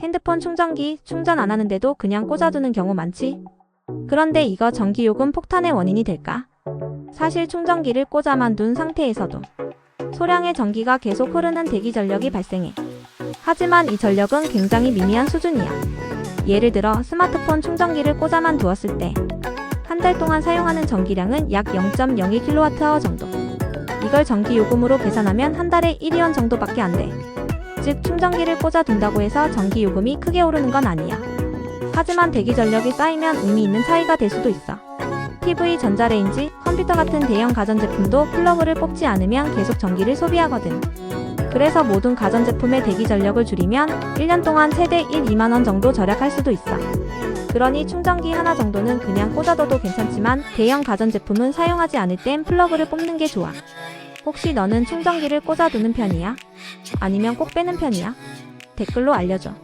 핸드폰 충전기 충전 안 하는데도 그냥 꽂아두는 경우 많지? 그런데 이거 전기요금 폭탄의 원인이 될까? 사실 충전기를 꽂아만 둔 상태에서도 소량의 전기가 계속 흐르는 대기 전력이 발생해. 하지만 이 전력은 굉장히 미미한 수준이야. 예를 들어 스마트폰 충전기를 꽂아만 두었을 때 한 달 동안 사용하는 전기량은 약 0.02kWh 정도. 이걸 전기 요금으로 계산하면 한 달에 1위원 정도밖에 안 돼. 즉 충전기를 꽂아 둔다고 해서 전기 요금이 크게 오르는 건 아니야. 하지만 대기 전력이 쌓이면 의미 있는 차이가 될 수도 있어. TV, 전자레인지, 컴퓨터 같은 대형 가전제품도 플러그를 뽑지 않으면 계속 전기를 소비하거든. 그래서 모든 가전제품의 대기 전력을 줄이면 1년 동안 최대 1, 2만원 정도 절약할 수도 있어. 그러니 충전기 하나 정도는 그냥 꽂아둬도 괜찮지만 대형 가전제품은 사용하지 않을 땐 플러그를 뽑는 게 좋아. 혹시 너는 충전기를 꽂아두는 편이야? 아니면 꼭 빼는 편이야? 댓글로 알려줘.